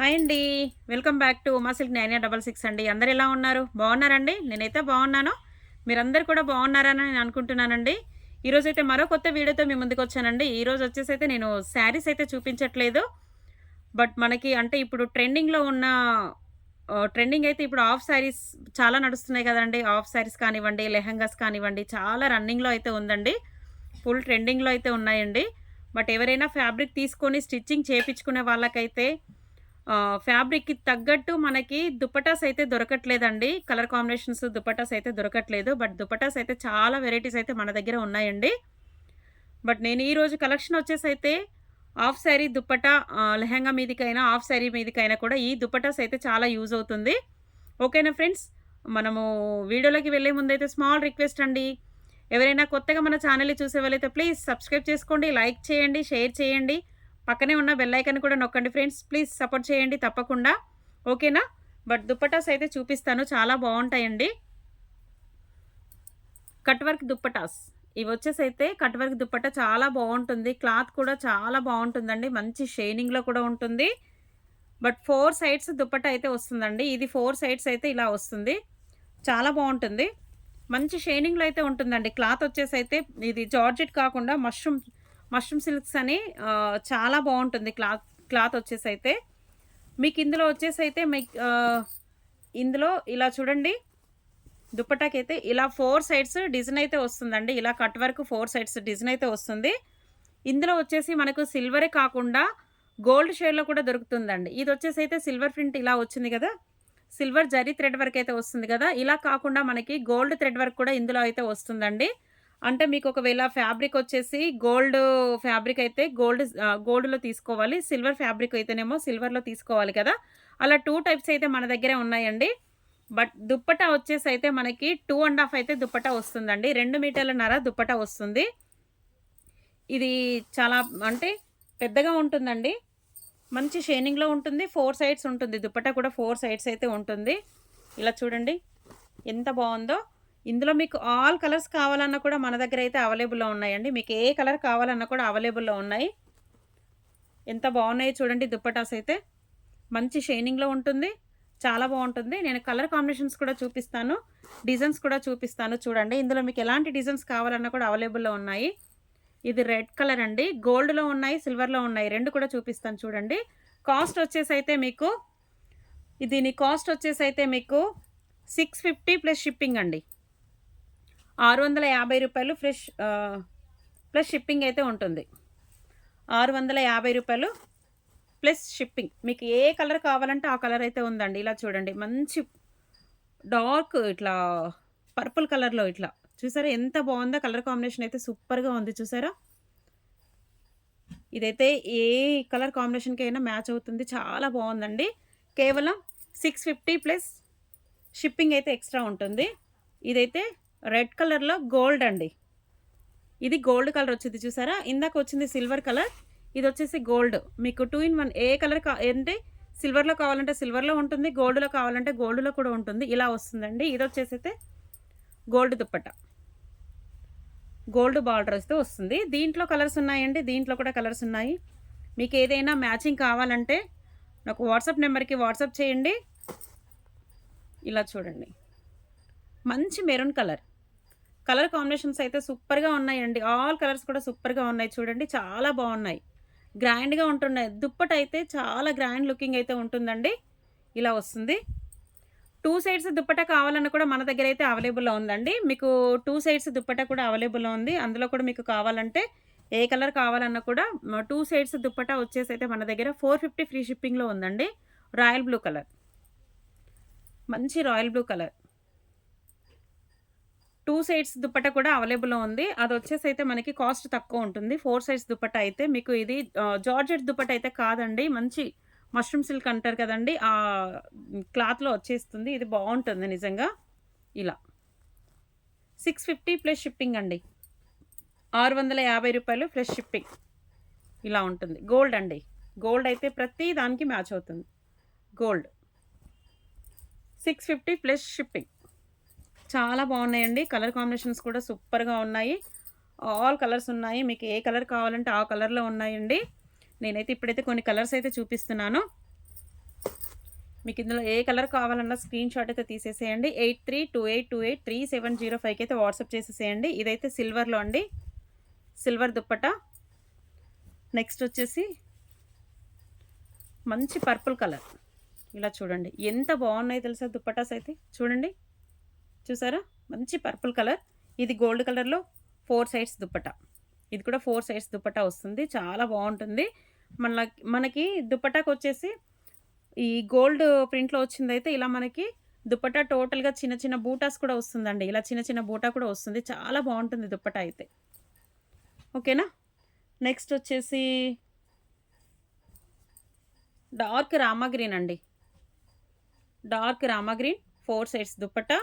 Hi అండి. Welcome back to Uma silk nine double six అండి. అందరు ఎలా ఉన్నారు? బాగున్నారండి? నేనైతే బాగున్నాను. మీరందరు కూడా బాగున్నారని నేను అనుకుంటున్నానండి. ఈరోజు అయితే మరో కొత్త వీడియోతో మీ ముందుకు వచ్చానండి. ఈరోజు వచ్చేసి అయితే నేను శారీస్ అయితే చూపించట్లేదు. బట్ మనకి అంటే ఇప్పుడు ట్రెండింగ్లో ఉన్న ట్రెండింగ్ అయితే ఇప్పుడు ఆఫ్ శారీస్ చాలా నడుస్తున్నాయి కదండి. ఆఫ్ శారీస్ కానివ్వండి లెహంగాస్ కానివ్వండి చాలా రన్నింగ్లో అయితే ఉందండి. ఫుల్ ట్రెండింగ్లో అయితే ఉన్నాయండి. బట్ ఎవరైనా ఫ్యాబ్రిక్ తీసుకొని స్టిచ్చింగ్ చేయించుకునే వాళ్ళకైతే ఫ్యాబ్రిక్కి తగ్గట్టు మనకి దుపటాస్ అయితే దొరకట్లేదండి. కలర్ కాంబినేషన్స్ దుపటాస్ అయితే దొరకట్లేదు. బట్ దుపటాస్ అయితే చాలా వెరైటీస్ అయితే మన దగ్గర ఉన్నాయండి. బట్ నేను ఈరోజు కలెక్షన్ వచ్చేసి అయితే హాఫ్ శారీ దుప్పటా లెహంగా మీదికైనా హాఫ్ శారీ మీదికైనా కూడా ఈ దుపటాస్ అయితే చాలా యూజ్ అవుతుంది. ఓకేనా ఫ్రెండ్స్? మనము వీడియోలోకి వెళ్ళే ముందైతే స్మాల్ రిక్వెస్ట్ అండి. ఎవరైనా కొత్తగా మన ఛానల్ని చూసే వాళ్ళైతే ప్లీజ్ సబ్స్క్రైబ్ చేసుకోండి లైక్ చేయండి షేర్ చేయండి. పక్కనే ఉన్న బెల్లైకన్ కూడా నొక్కండి ఫ్రెండ్స్ ప్లీజ్ సపోర్ట్ చేయండి తప్పకుండా. ఓకేనా బట్ దుప్పటాస్ అయితే చూపిస్తాను. చాలా బాగుంటాయండి. Cut work dupattas. ఇవి వచ్చేసి అయితే కట్ వర్క్ దుప్పట చాలా బాగుంటుంది. క్లాత్ కూడా చాలా బాగుంటుందండి. మంచి షైనింగ్లో కూడా ఉంటుంది. బట్ ఫోర్ సైడ్స్ దుప్పట అయితే వస్తుందండి. ఇది ఫోర్ సైడ్స్ అయితే ఇలా వస్తుంది. చాలా బాగుంటుంది. మంచి షైనింగ్లో అయితే ఉంటుందండి. క్లాత్ వచ్చేసి అయితే ఇది జార్జెట్ కాకుండా మష్రూమ్ మష్రూమ్ సిల్క్స్ అని చాలా బాగుంటుంది. క్లాత్ క్లాత్ వచ్చేసి అయితే మీకు ఇందులో వచ్చేసి అయితే మీకు ఇందులో ఇలా చూడండి. దుప్పటాకి అయితే ఇలా ఫోర్ సైడ్స్ డిజైన్ అయితే వస్తుందండి. ఇలా cut work four sides design అయితే వస్తుంది. ఇందులో వచ్చేసి మనకు సిల్వరే కాకుండా గోల్డ్ షేడ్లో కూడా దొరుకుతుందండి. ఇది వచ్చేసి అయితే సిల్వర్ ప్రింట్ ఇలా వచ్చింది కదా. సిల్వర్ జరీ థ్రెడ్ వర్క్ అయితే వస్తుంది కదా. ఇలా కాకుండా మనకి గోల్డ్ థ్రెడ్ వర్క్ కూడా ఇందులో అయితే వస్తుందండి. అంటే మీకు ఒకవేళ ఫ్యాబ్రిక్ వచ్చేసి గోల్డ్ ఫ్యాబ్రిక్ అయితే గోల్డ్ గోల్డ్లో తీసుకోవాలి సిల్వర్ ఫ్యాబ్రిక్ అయితేనేమో సిల్వర్లో తీసుకోవాలి కదా. అలా టూ టైప్స్ అయితే మన దగ్గరే ఉన్నాయండి. బట్ దుప్పట వచ్చేసి అయితే మనకి టూ అండ్ హాఫ్ అయితే దుప్పట వస్తుందండి. రెండు మీటర్ల నర దుప్పట వస్తుంది. ఇది చాలా అంటే పెద్దగా ఉంటుందండి. మంచి షైనింగ్లో ఉంటుంది. ఫోర్ సైడ్స్ ఉంటుంది. దుప్పట కూడా ఫోర్ సైడ్స్ అయితే ఉంటుంది. ఇలా చూడండి. ఎంత బాగుందో. ఇందులో మీకు ఆల్ కలర్స్ కావాలన్నా కూడా మన దగ్గర అయితే అవైలబుల్లో ఉన్నాయండి. మీకు ఏ కలర్ కావాలన్నా కూడా అవైలబుల్లో ఉన్నాయి. ఎంత బాగున్నాయి చూడండి దుప్పటాస్ అయితే. మంచి షైనింగ్లో ఉంటుంది. చాలా బాగుంటుంది. నేను కలర్ కాంబినేషన్స్ కూడా చూపిస్తాను. డిజైన్స్ కూడా చూపిస్తాను చూడండి. ఇందులో మీకు ఎలాంటి డిజైన్స్ కావాలన్నా కూడా అవైలబుల్లో ఉన్నాయి. ఇది రెడ్ కలర్ అండి. గోల్డ్లో ఉన్నాయి సిల్వర్లో ఉన్నాయి. రెండు కూడా చూపిస్తాను చూడండి. కాస్ట్ వచ్చేసి అయితే మీకు దీని కాస్ట్ వచ్చేసి అయితే మీకు సిక్స్ ఫిఫ్టీ ప్లస్ షిప్పింగ్ అండి. ఆరు వందల యాభై రూపాయలు ఫ్రెష్ ప్లస్ షిప్పింగ్ అయితే ఉంటుంది. ఆరు వందల యాభై రూపాయలు ప్లస్ షిప్పింగ్. మీకు ఏ కలర్ కావాలంటే ఆ కలర్ అయితే ఉందండి. ఇలా చూడండి. మంచి డార్క్ ఇట్లా పర్పుల్ కలర్లో ఇట్లా. చూసారా ఎంత బాగుందో కలర్ కాంబినేషన్ అయితే సూపర్గా ఉంది చూసారా? ఇదైతే ఏ కలర్ కాంబినేషన్కి అయినా మ్యాచ్ అవుతుంది. చాలా బాగుందండి. కేవలం సిక్స్ ఫిఫ్టీ ప్లస్ షిప్పింగ్ అయితే ఎక్స్ట్రా ఉంటుంది. ఇదైతే రెడ్ కలర్లో గోల్డ్ అండి. ఇది గోల్డ్ కలర్ వచ్చింది చూసారా? ఇందాక వచ్చింది సిల్వర్ కలర్. ఇది వచ్చేసి గోల్డ్. మీకు టూ ఇన్ వన్ ఏ కలర్ కా అంటే సిల్వర్లో కావాలంటే సిల్వర్లో ఉంటుంది గోల్డ్లో కావాలంటే గోల్డ్లో కూడా ఉంటుంది. ఇలా వస్తుందండి. ఇది వచ్చేసి అయితే గోల్డ్ దుప్పట. గోల్డ్ బార్డర్ వస్తే వస్తుంది. దీంట్లో కలర్స్ ఉన్నాయండి. దీంట్లో కూడా కలర్స్ ఉన్నాయి. మీకు ఏదైనా మ్యాచింగ్ కావాలంటే నాకు వాట్సాప్ నెంబర్కి వాట్సాప్ చేయండి. ఇలా చూడండి. మంచి మెరూన్ కలర్. కలర్ కాంబినేషన్స్ అయితే సూపర్గా ఉన్నాయండి. ఆల్ కలర్స్ కూడా సూపర్గా ఉన్నాయి. చూడండి చాలా బాగున్నాయి. గ్రాండ్గా ఉంటున్నాయి. దుప్పట అయితే చాలా గ్రాండ్ లుకింగ్ అయితే ఉంటుందండి. ఇలా వస్తుంది. టూ సైడ్స్ దుప్పట కావాలన్నా కూడా మన దగ్గర అయితే అవైలబుల్లో ఉందండి. మీకు టూ సైడ్స్ దుప్పట కూడా అవైలబుల్లో ఉంది. అందులో కూడా మీకు కావాలంటే ఏ కలర్ కావాలన్నా కూడా టూ సైడ్స్ దుప్పట వచ్చేసి అయితే మన దగ్గర ఫోర్ ఫిఫ్టీ ఫ్రీ షిప్పింగ్లో ఉందండి. Royal blue colour. మంచి royal blue colour. Two sides dupatta కూడా అవైలబుల్లో ఉంది. అది వచ్చేసి అయితే మనకి కాస్ట్ తక్కువ ఉంటుంది. ఫోర్ సైడ్స్ దుప్పట అయితే మీకు ఇది జార్జెట్ దుప్పట అయితే కాదండి. మంచి మష్రూమ్ సిల్క్ అంటారు కదండి. ఆ క్లాత్లో వచ్చేస్తుంది. ఇది బాగుంటుంది నిజంగా. ఇలా. సిక్స్ ఫిఫ్టీ ప్లస్ షిప్పింగ్ అండి. ఆరు వందల యాభై రూపాయలు ప్లస్ షిప్పింగ్. ఇలా ఉంటుంది. గోల్డ్ అండి. గోల్డ్ అయితే ప్రతి దానికి మ్యాచ్ అవుతుంది. Gold. Six fifty plus shipping. చాలా బాగున్నాయండి. కలర్ కాంబినేషన్స్ కూడా సూపర్గా ఉన్నాయి. ఆల్ కలర్స్ ఉన్నాయి. మీకు ఏ కలర్ కావాలంటే ఆ కలర్లో ఉన్నాయండి. నేనైతే ఇప్పుడైతే కొన్ని కలర్స్ అయితే చూపిస్తున్నాను. మీకు ఇందులో ఏ కలర్ కావాలన్నా స్క్రీన్ షాట్ అయితే తీసేసేయండి. Eight three two eight two eight three seven zero ఫైవ్కి అయితే వాట్సాప్ చేసేసేయండి. ఇదైతే సిల్వర్లో అండి. సిల్వర్ దుప్పట. నెక్స్ట్ వచ్చేసి మంచి పర్పుల్ కలర్. ఇలా చూడండి. ఎంత బాగున్నాయి తెలుసా దుప్పటాస్ అయితే? చూడండి. చూసారా? మంచి పర్పుల్ కలర్. ఇది గోల్డ్ కలర్లో ఫోర్ సైడ్స్ దుప్పట. ఇది కూడా ఫోర్ సైడ్స్ దుప్పట వస్తుంది. చాలా బాగుంటుంది. మన మనకి దుప్పటాకు వచ్చేసి ఈ గోల్డ్ ప్రింట్లో వచ్చిందైతే ఇలా మనకి దుప్పటా టోటల్గా చిన్న చిన్న బూటాస్ కూడా వస్తుందండి. ఇలా చిన్న చిన్న బూటా కూడా వస్తుంది. చాలా బాగుంటుంది దుప్పటా అయితే. ఓకేనా? నెక్స్ట్ వచ్చేసి డార్క్ రామా గ్రీన్ అండి. Dark Rama green four sides dupatta.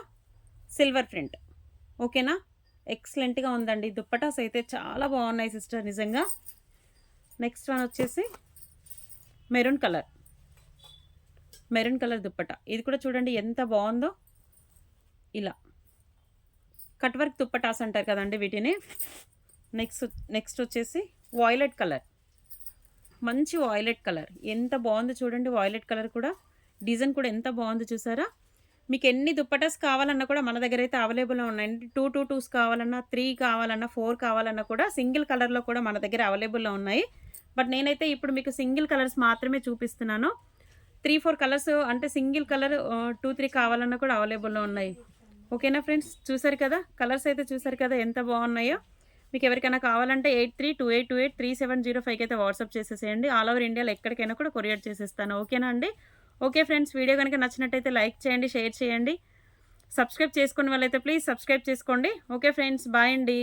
Silver print. ఓకేనా? ఎక్సలెంట్గా ఉందండి. దుప్పటాస్ అయితే చాలా బాగున్నాయి సిస్టర్ నిజంగా. నెక్స్ట్ వన్ వచ్చేసి maroon colour. Maroon colour dupatta. ఇది కూడా చూడండి ఎంత బాగుందో. ఇలా. కట్ వర్క్ దుప్పటాస్ అంటారు కదండి వీటిని. నెక్స్ట్ నెక్స్ట్ వచ్చేసి వాయిలెట్ కలర్. మంచి వాయిలెట్ కలర్. ఎంత బాగుందో చూడండి వాయిలెట్ కలర్ కూడా. డిజైన్ కూడా ఎంత బాగుందో చూసారా? మీకు ఎన్ని దుప్పటాస్ కావాలన్నా కూడా మన దగ్గర అయితే అవైలబుల్ ఉన్నాయండి టూ టూ టూస్ కావాలన్నా త్రీ కావాలన్నా ఫోర్ కావాలన్నా కూడా సింగిల్ కలర్లో కూడా మన దగ్గర అవైలబుల్లో ఉన్నాయి. బట్ నేనైతే ఇప్పుడు మీకు సింగిల్ కలర్స్ మాత్రమే చూపిస్తున్నాను. త్రీ ఫోర్ కలర్స్ అంటే సింగిల్ కలర్ టూ త్రీ కావాలన్నా కూడా అవైలబుల్లో ఉన్నాయి. ఓకేనా ఫ్రెండ్స్? చూసారు కదా? కలర్స్ అయితే చూసారు కదా ఎంత బాగున్నాయో. మీకు ఎవరికైనా కావాలంటే eight three two eight two eight three seven zero ఫైవ్కి అయితే వాట్సాప్ చేసేసేయండి. ఆల్ ఓవర్ ఇండియాలో ఎక్కడికైనా కూడా కొరియర్ చేసేస్తాను. ఓకేనా అండి? ఓకే ఫ్రెండ్స్ వీడియో కనుక నచ్చినట్టయితే లైక్ చేయండి షేర్ చేయండి. సబ్స్క్రైబ్ చేసుకునే వాళ్ళైతే ప్లీజ్ సబ్స్క్రైబ్ చేసుకోండి. ఓకే ఫ్రెండ్స్ బాయ్ అండి.